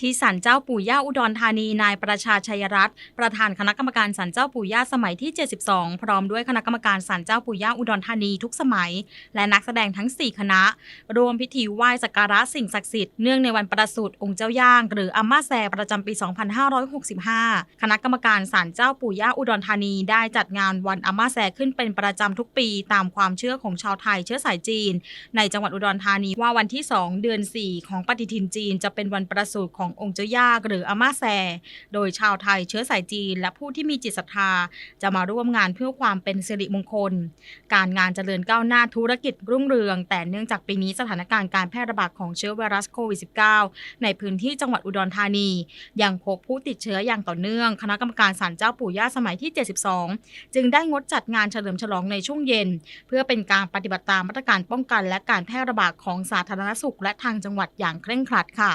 ที่ศาลเจ้าปู่ย่าอุดรธานีนายประชาชัยรัตน์ประธานคณะกรรมการศาลเจ้าปู่ย่าสมัยที่ 72 พร้อมด้วยคณะกรรมการศาลเจ้าปู่ย่าอุดรธานีทุกสมัย และนักแสดงทั้ง 4 คณะ รวมพิธีไหว้สักการะสิ่งศักดิ์สิทธิ์เนื่องในวันประสูติองค์เจ้าย่าง หรืออาม่าแซประจำปี 2565 คณะกรรมการศาลเจ้าปู่ย่าอุดรธานีได้จัดงานวันอาม่าแซขึ้นเป็นประจำทุกปี ตามความเชื่อของชาวไทยเชื้อสายจีน ในจังหวัดอุดรธานีว่าวันที่ 2 เดือน 4 ของปฏิทินจีนจะเป็นวันประสูติขององค์เจ้าย่าหรืออาม่าแซ โดยชาวไทยเชื้อสายจีน และผู้ที่มีจิตศรัทธา จะมาร่วมงานเพื่อความเป็นสิริมงคล การงานเจริญก้าวหน้าธุรกิจรุ่งเรือง แต่เนื่องจากปีนี้สถานการณ์การแพร่ระบาดของเชื้อไวรัสโควิด -19 ในพื้นที่จังหวัดอุดรธานี ยังพบผู้ติดเชื้ออย่างต่อเนื่อง คณะกรรมการศาลเจ้าปู่ย่าสมัยที่ 72 จึงได้งดจัดงานเฉลิมฉลองในช่วงเย็น เพื่อเป็นการปฏิบัติตามมาตรการป้องกัน และการแพร่ระบาดของสาธารณสุขและทางจังหวัดอย่างเคร่งครัดค่ะ